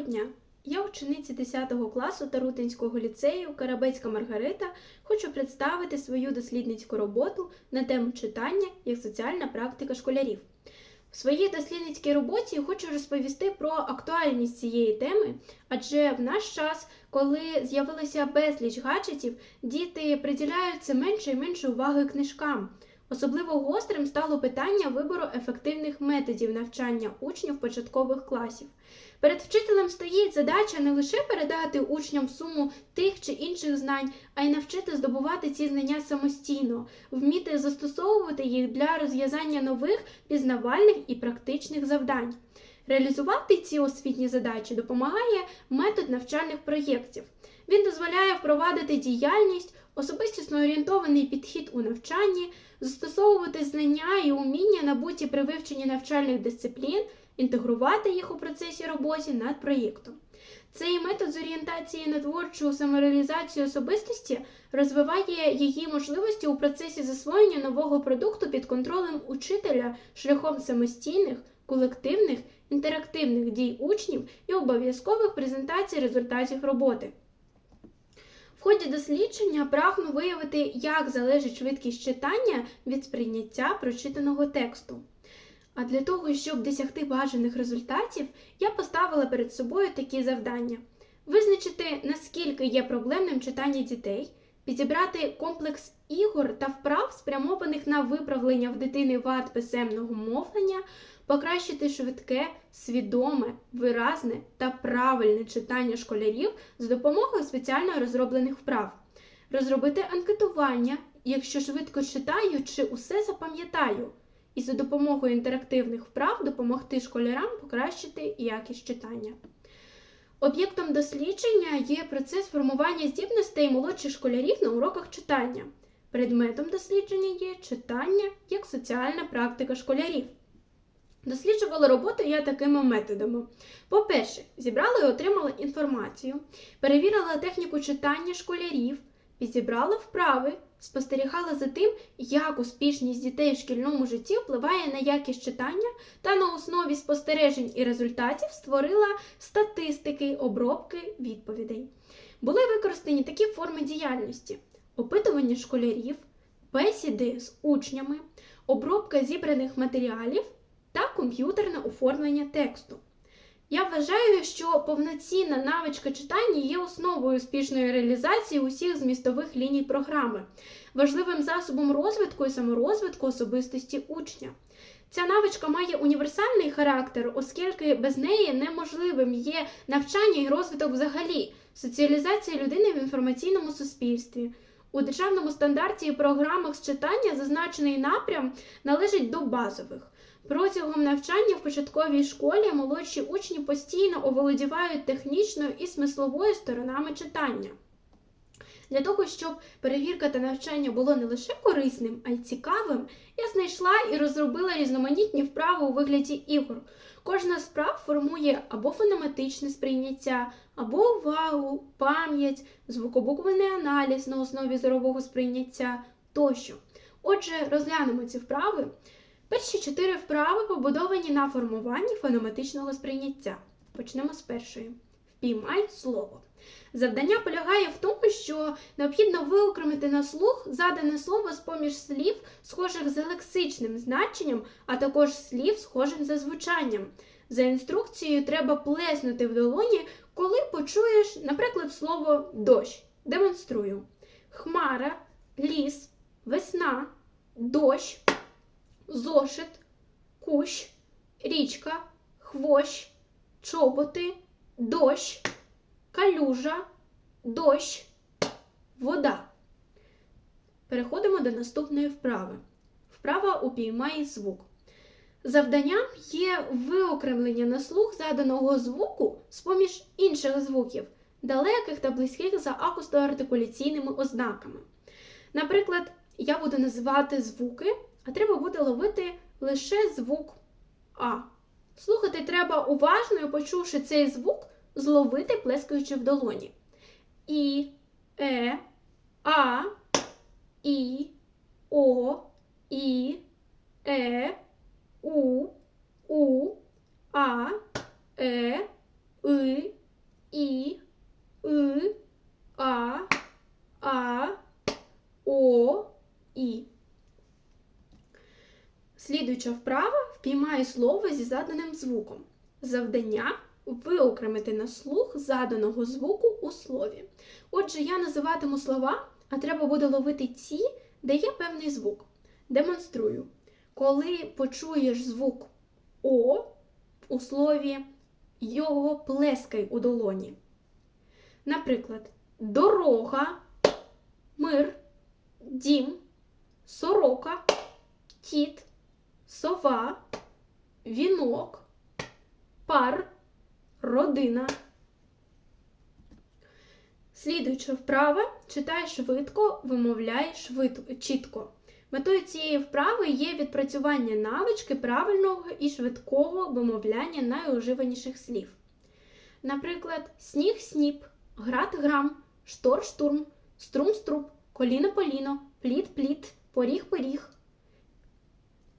Доброго дня! Я учениця 10 класу Тарутинського ліцею Карабецька Маргарита хочу представити свою дослідницьку роботу на тему читання як соціальна практика школярів. В своїй дослідницькій роботі хочу розповісти про актуальність цієї теми, адже в наш час, коли з'явилося безліч гаджетів, діти приділяють все менше і менше уваги книжкам. Особливо гострим стало питання вибору ефективних методів навчання учнів початкових класів. Перед вчителем стоїть задача не лише передати учням суму тих чи інших знань, а й навчити здобувати ці знання самостійно, вміти застосовувати їх для розв'язання нових пізнавальних і практичних завдань. Реалізувати ці освітні задачі допомагає метод навчальних проєктів. Він дозволяє впровадити діяльність, особистісно орієнтований підхід у навчанні, застосовувати знання і уміння, набуті при вивченні навчальних дисциплін, інтегрувати їх у процесі роботи над проєктом. Цей метод з орієнтації на творчу самореалізацію особистості розвиває її можливості у процесі засвоєння нового продукту під контролем учителя шляхом самостійних, колективних, інтерактивних дій учнів і обов'язкових презентацій результатів роботи. В ході дослідження прагну виявити, як залежить швидкість читання від сприйняття прочитаного тексту. А для того, щоб досягти бажаних результатів, я поставила перед собою такі завдання: визначити, наскільки є проблемним читання дітей, підібрати комплекс ігор та вправ, спрямованих на виправлення в дитини вад писемного мовлення, покращити швидке, свідоме, виразне та правильне читання школярів з допомогою спеціально розроблених вправ, розробити анкетування, якщо швидко читаю чи усе запам'ятаю, і за допомогою інтерактивних вправ допомогти школярам покращити якість читання. Об'єктом дослідження є процес формування здібностей молодших школярів на уроках читання. Предметом дослідження є читання як соціальна практика школярів. Досліджувала роботу я такими методами. По-перше, зібрала і отримала інформацію, перевірила техніку читання школярів, підібрала вправи, спостерігала за тим, як успішність дітей в шкільному житті впливає на якість читання та на основі спостережень і результатів створила статистики, обробки відповідей. Були використані такі форми діяльності: опитування школярів, бесіди з учнями, обробка зібраних матеріалів комп'ютерне оформлення тексту. Я вважаю, що повноцінна навичка читання є основою успішної реалізації усіх змістових ліній програми, важливим засобом розвитку і саморозвитку особистості учня. Ця навичка має універсальний характер, оскільки без неї неможливим є навчання і розвиток взагалі, соціалізація людини в інформаційному суспільстві. У державному стандарті і програмах з читання зазначений напрям належить до базових. Протягом навчання в початковій школі молодші учні постійно оволодівають технічною і смисловою сторонами читання. Для того, щоб перевірка та навчання було не лише корисним, а й цікавим, я знайшла і розробила різноманітні вправи у вигляді ігор. Кожна з вправ формує або фонематичне сприйняття, або увагу, пам'ять, звукобуквений аналіз на основі зорового сприйняття тощо. Отже, розглянемо ці вправи. Перші чотири вправи побудовані на формуванні фонематичного сприйняття. Почнемо з першої. Впіймай слово. Завдання полягає в тому, що необхідно виокремити на слух задане слово з поміж слів, схожих за лексичним значенням, а також слів, схожим за звучанням. За інструкцією треба плеснути в долоні, коли почуєш, наприклад, слово дощ. Демонструю: хмара, ліс, весна, дощ зошит, кущ, річка, хвощ, чоботи, дощ, калюжа, дощ, вода. Переходимо до наступної вправи. Вправа упіймай звук. Завданням є виокремлення на слух заданого звуку з поміж інших звуків, далеких та близьких за акустоартикуляційними ознаками. Наприклад, я буду називати звуки а треба буде ловити лише звук А. Слухати треба уважно і почувши цей звук, зловити, плескаючи в долоні. І, Е, А, І, О, І, Е, У, У, А, Е, и, і, и, а, а, о, і. Слідуюча вправа впіймає слово зі заданим звуком. Завдання виокремити на слух заданого звуку у слові. Отже, я називатиму слова, а треба буде ловити ті, де є певний звук. Демонструю. Коли почуєш звук О у слові його плескай у долоні. Наприклад, дорога, мир, дім, сорока, кіт, сова, вінок, пар, родина. Слідуюча вправа читай швидко, вимовляй швидко, чітко. Метою цієї вправи є відпрацювання навички правильного і швидкого вимовляння найуживаніших слів. Наприклад, сніг сніп, град грам, штор штурм, струм струб, коліно поліно, пліт пліт, поріг поріг.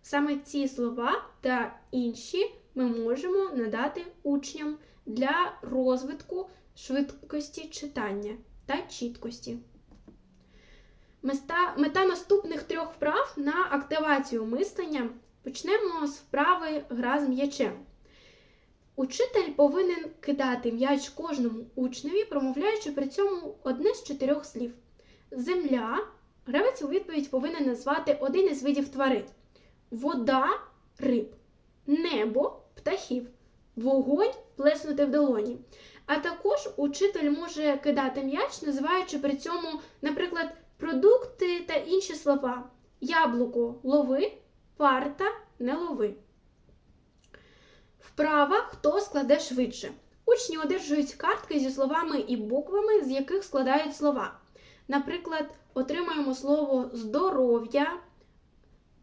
Саме ці слова та інші ми можемо надати учням для розвитку швидкості читання та чіткості. Мета, мета наступних трьох вправ на активацію мислення почнемо з вправи гра з м'ячем. Учитель повинен кидати м'яч кожному учневі, промовляючи при цьому одне з чотирьох слів. Земля. Гравець у відповідь повинен назвати один із видів тварин. Вода риб, небо птахів, вогонь плеснути в долоні. А також учитель може кидати м'яч, називаючи при цьому, наприклад, продукти та інші слова. Яблуко лови, парта не лови. Вправа хто складе швидше. Учні одержують картки зі словами і буквами, з яких складають слова. Наприклад, отримаємо слово здоров'я.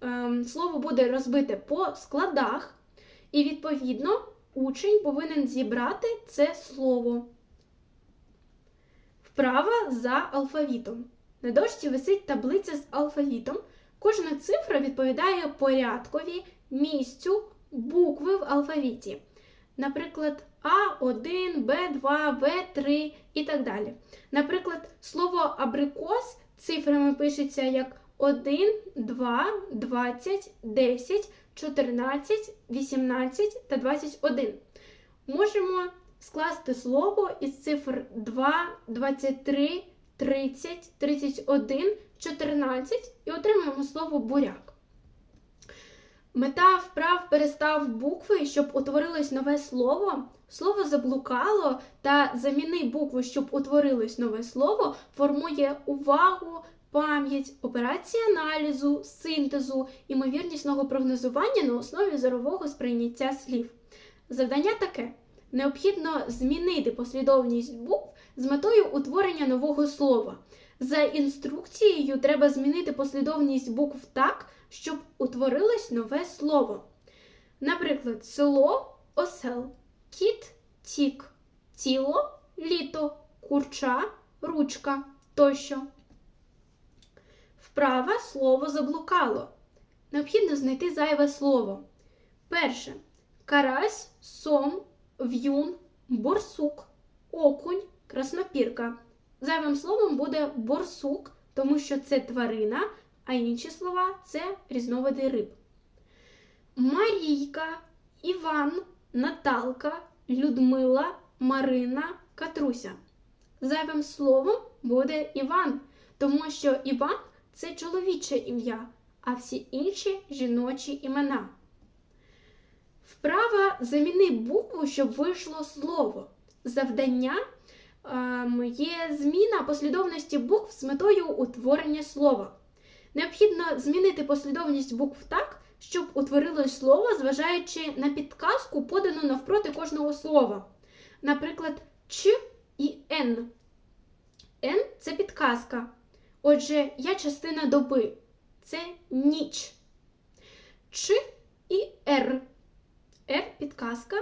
Ем, Слово буде розбите по складах, і, відповідно, учень повинен зібрати це слово. Вправа за алфавітом. На дошці висить таблиця з алфавітом. Кожна цифра відповідає порядкові місцю букви в алфавіті. Наприклад, А1, Б2, В3 і так далі. Наприклад, слово абрикос цифрами пишеться як 1, 2, 20, 10, 14, 18 та 21. Можемо скласти слово із цифр 2, 23, 30, 31, 14 і отримаємо слово буряк. Мета вправ перестав букви, щоб утворилось нове слово. Слово заблукало та заміни букву, щоб утворилось нове слово, формує увагу, пам'ять, операції аналізу, синтезу, імовірнісного прогнозування на основі зорового сприйняття слів. Завдання таке: необхідно змінити послідовність букв з метою утворення нового слова. За інструкцією треба змінити послідовність букв так, щоб утворилось нове слово. Наприклад, село осел, кіт тік, тіло літо, курча ручка тощо. Вправа слово заблукало. Необхідно знайти зайве слово. Перше карась, сом, в'юн, борсук, окунь, краснопірка. Зайвим словом буде борсук, тому що це тварина, а інші слова це різновиди риб. Марійка, Іван, Наталка, Людмила, Марина, Катруся. Зайвим словом буде Іван, тому що Іван це чоловіче ім'я, а всі інші жіночі імена. Вправа заміни букву, щоб вийшло слово. Завдання ем, є зміна послідовності букв з метою утворення слова. Необхідно змінити послідовність букв так, щоб утворилось слово, зважаючи на підказку, подану навпроти кожного слова. Наприклад, Ч і Н. Н це підказка. Отже, я частина доби. Це ніч. Ч і Р. Р підказка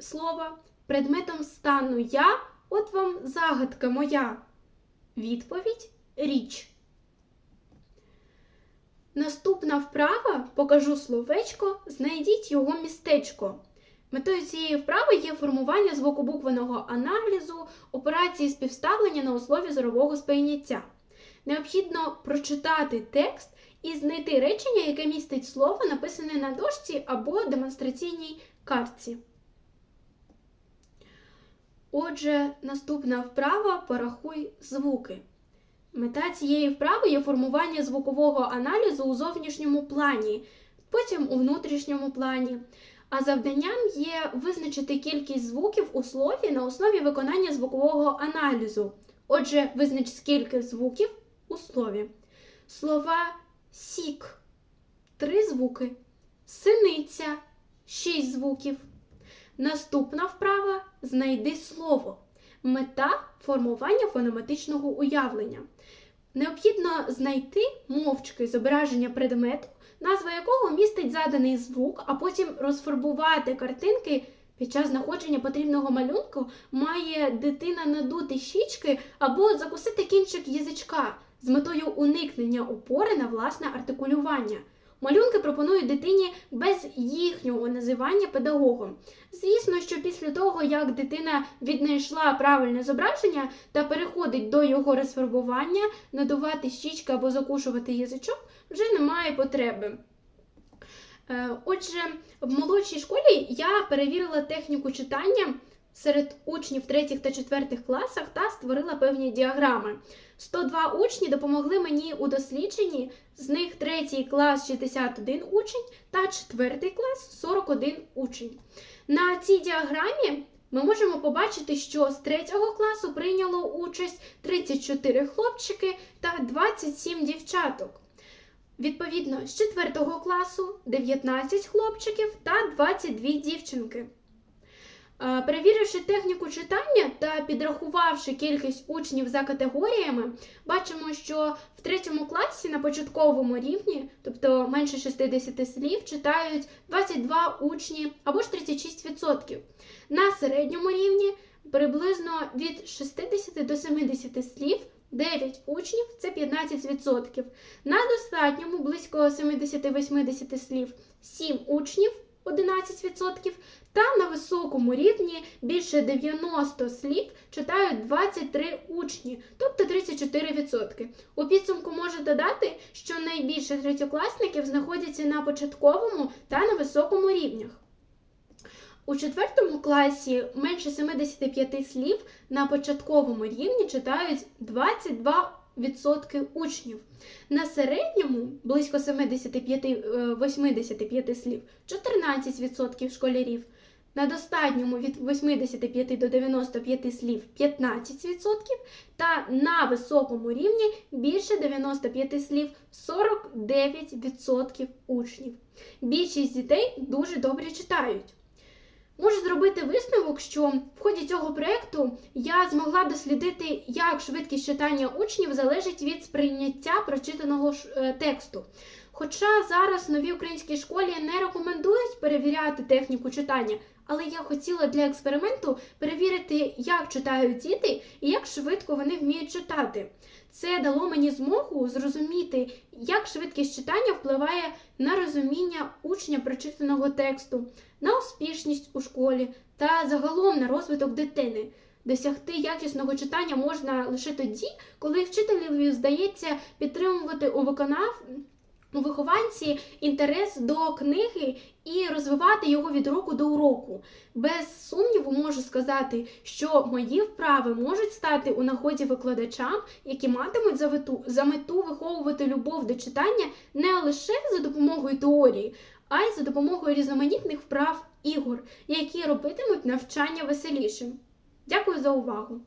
слова. Предметом стану я. От вам загадка моя. Відповідь річ. Наступна вправа покажу словечко, знайдіть його містечко. Метою цієї вправи є формування звукобуквеного аналізу, операції співставлення на основі зорового сприйняття. Необхідно прочитати текст і знайти речення, яке містить слово, написане на дошці або демонстраційній картці. Отже, наступна вправа порахуй звуки. Мета цієї вправи є формування звукового аналізу у зовнішньому плані, потім у внутрішньому плані. А завданням є визначити кількість звуків у слові на основі виконання звукового аналізу. Отже, визнач скільки звуків у слові. Слова сік три звуки, синиця шість звуків. Наступна вправа знайди слово. Мета формування фонематичного уявлення. Необхідно знайти мовчки зображення предмету, назва якого містить заданий звук, а потім розфарбувати картинки. Під час знаходження потрібного малюнку має дитина надути щічки або закусити кінчик язичка з метою уникнення опори на власне артикулювання. Малюнки пропонують дитині без їхнього називання педагогом. Звісно, що після того, як дитина віднайшла правильне зображення та переходить до його розфарбування, надувати щічки або закушувати язичок вже немає потреби. Е, Отже, в молодшій школі я перевірила техніку читання серед учнів 3 та 4 класах та створила певні діаграми. 102 учні допомогли мені у дослідженні, з них 3 клас 61 учень та 4 клас 41 учень. На цій діаграмі ми можемо побачити, що з 3 класу прийняло участь 34 хлопчики та 27 дівчаток. Відповідно, з 4 класу 19 хлопчиків та 22 дівчинки. Е, Перевіривши техніку читання та підрахувавши кількість учнів за категоріями, бачимо, що в третьому класі на початковому рівні, тобто менше 60 слів, читають 22 учні або ж 36%. На середньому рівні приблизно від 60 до 70 слів. 9 учнів це 15%. На достатньому близько 70-80 слів 7 учнів 11%, та на високому рівні більше 90 слів читають 23 учні, тобто 34%. У підсумку можу додати, що найбільше третьокласників знаходяться на початковому та на високому рівнях. У четвертому класі менше 75 слів на початковому рівні читають 22% учнів. На середньому близько 75-85 слів 14% школярів. На достатньому від 85 до 95 слів 15%, та на високому рівні більше 95 слів 49% учнів. Більшість дітей дуже добре читають. Можу зробити висновок, що в ході цього проєкту я змогла дослідити, як швидкість читання учнів залежить від сприйняття прочитаного е, тексту. Хоча зараз в новій українській школі не рекомендують перевіряти техніку читання, але я хотіла для експерименту перевірити, як читають діти і як швидко вони вміють читати. Це дало мені змогу зрозуміти, як швидкість читання впливає на розуміння учня прочитаного тексту, на успішність у школі та загалом на розвиток дитини. Досягти якісного читання можна лише тоді, коли вчителеві здається підтримувати у виконав у вихованці інтерес до книги і розвивати його від року до уроку. Без сумніву можу сказати, що мої вправи можуть стати у нагоді викладачам, які матимуть за мету, за мету виховувати любов до читання не лише за допомогою теорії, а й за допомогою різноманітних вправ ігор, які робитимуть навчання веселішим. Дякую за увагу!